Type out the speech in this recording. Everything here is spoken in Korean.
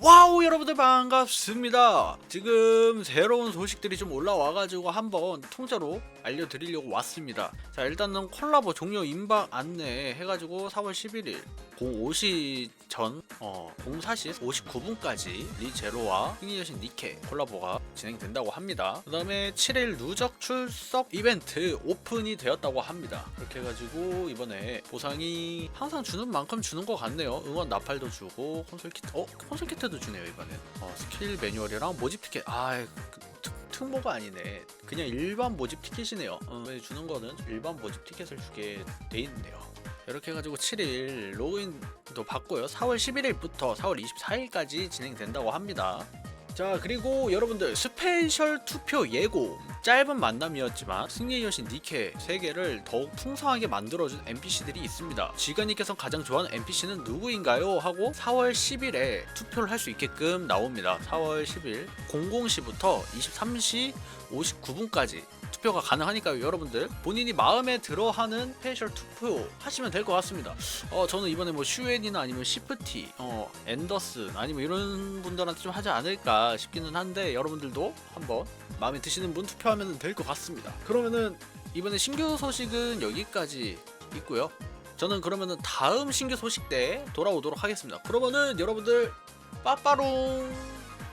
와우 여러분들 반갑습니다. 지금 새로운 소식들이 좀 올라와가지고 한번 통째로 알려드리려고 왔습니다. 자 일단은 콜라보 종료 임박 안내 해가지고 4월 11일 05시 전 어, 04시 59분까지 리제로와 핑리여신 니케 콜라보가 진행된다고 합니다. 그 다음에 7일 누적 출석 이벤트 오픈이 되었다고 합니다. 그렇게 해가지고 이번에 보상이 항상 주는 만큼 주는 것 같네요. 응원 나팔도 주고 콘솔 키트 어 콘솔 키트 도 주네요 이번엔. 어, 스킬 매뉴얼이랑 모집 티켓. 아 그, 특, 특모가 아니네. 그냥 일반 모집 티켓이네요. 어, 주는 거는 일반 모집 티켓을 주게 돼 있네요. 이렇게 해가지고 7일 로그인도 받고요. 4월 11일부터 4월 24일까지 진행된다고 합니다 자 그리고 여러분들 스페셜 투표 예고. 짧은 만남이었지만 승리의 여신 니케 세계를 더욱 풍성하게 만들어준 NPC들이 있습니다. 지가님께서 가장 좋아하는 NPC는 누구인가요? 하고 4월 10일에 투표를 할 수 있게끔 나옵니다. 4월 10일 00시부터 23시 59분까지 투표가 가능하니까요 여러분들. 본인이 마음에 들어하는 스페셜 투표 하시면 될 것 같습니다. 어 저는 이번에 뭐 슈엔이나 아니면 시프티 어 앤더슨 아니면 이런 분들한테 좀 하지 않을까 싶기는 한데 여러분들도 한번 마음에 드시는 분 투표하면 될 것 같습니다. 그러면은 이번에 신규 소식은 여기까지 있고요. 저는 그러면은 다음 신규 소식 때 돌아오도록 하겠습니다. 그러면은 여러분들 빠빠롱